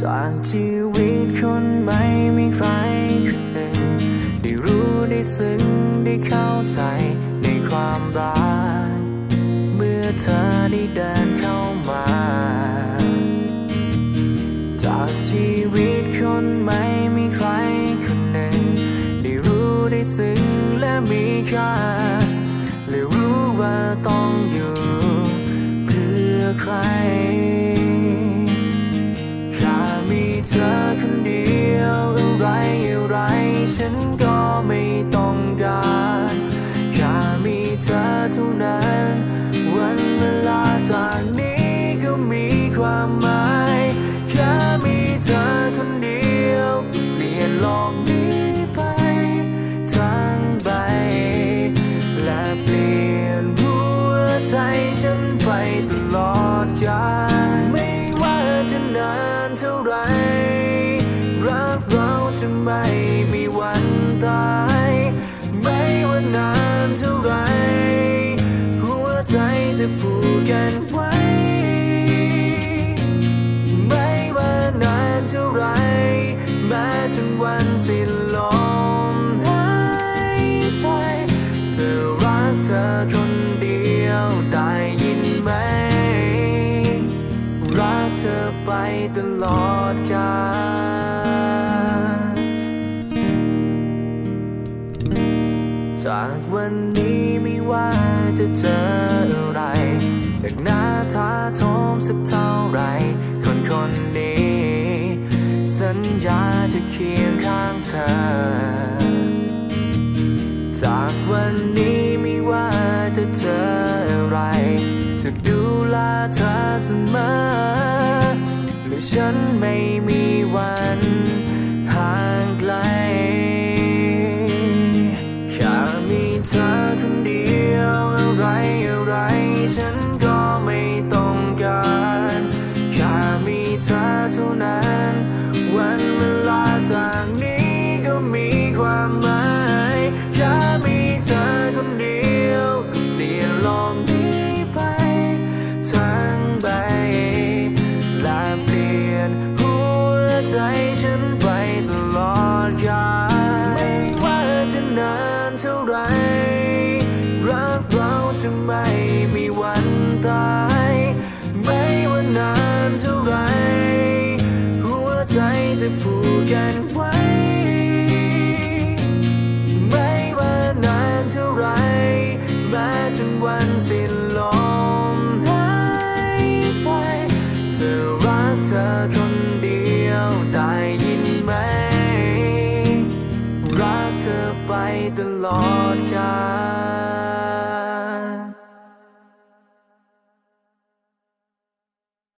จากชีวิตคนไม่มีใครคนหนึ่งได้รู้ได้ซึ้งได้เข้าใจในความรัก เธอเท่านั้น วันเวลาจากนี้ก็มีความหมาย แค่มีเธอคนเดียวเปลี่ยนโลกนี้ไป ทั้งใบ และเปลี่ยนหัวใจฉันไปตลอดกาลไม่ว่าจะนานเท่าไหรรักเราจะไม่มีวันตาย จะผูกกันไว้ ไม่ว่านานเท่าไรแม้จนวันสิ้นลมหายใจจะรักเธอคนเดียวได้ยินไหม รักเธอไปตลอดกาล จากวันนี้ไม่ว่าจะเจออะไรหนักหน้าท้าทมสักเท่าไร คนคนนี้ สัญญาจะเคียงข้างเธอ จากวันนี้ไม่ว่าจะเจออะไร จะดูแลเธอเสมอและฉันไม่มีวัน วันสิ้นลม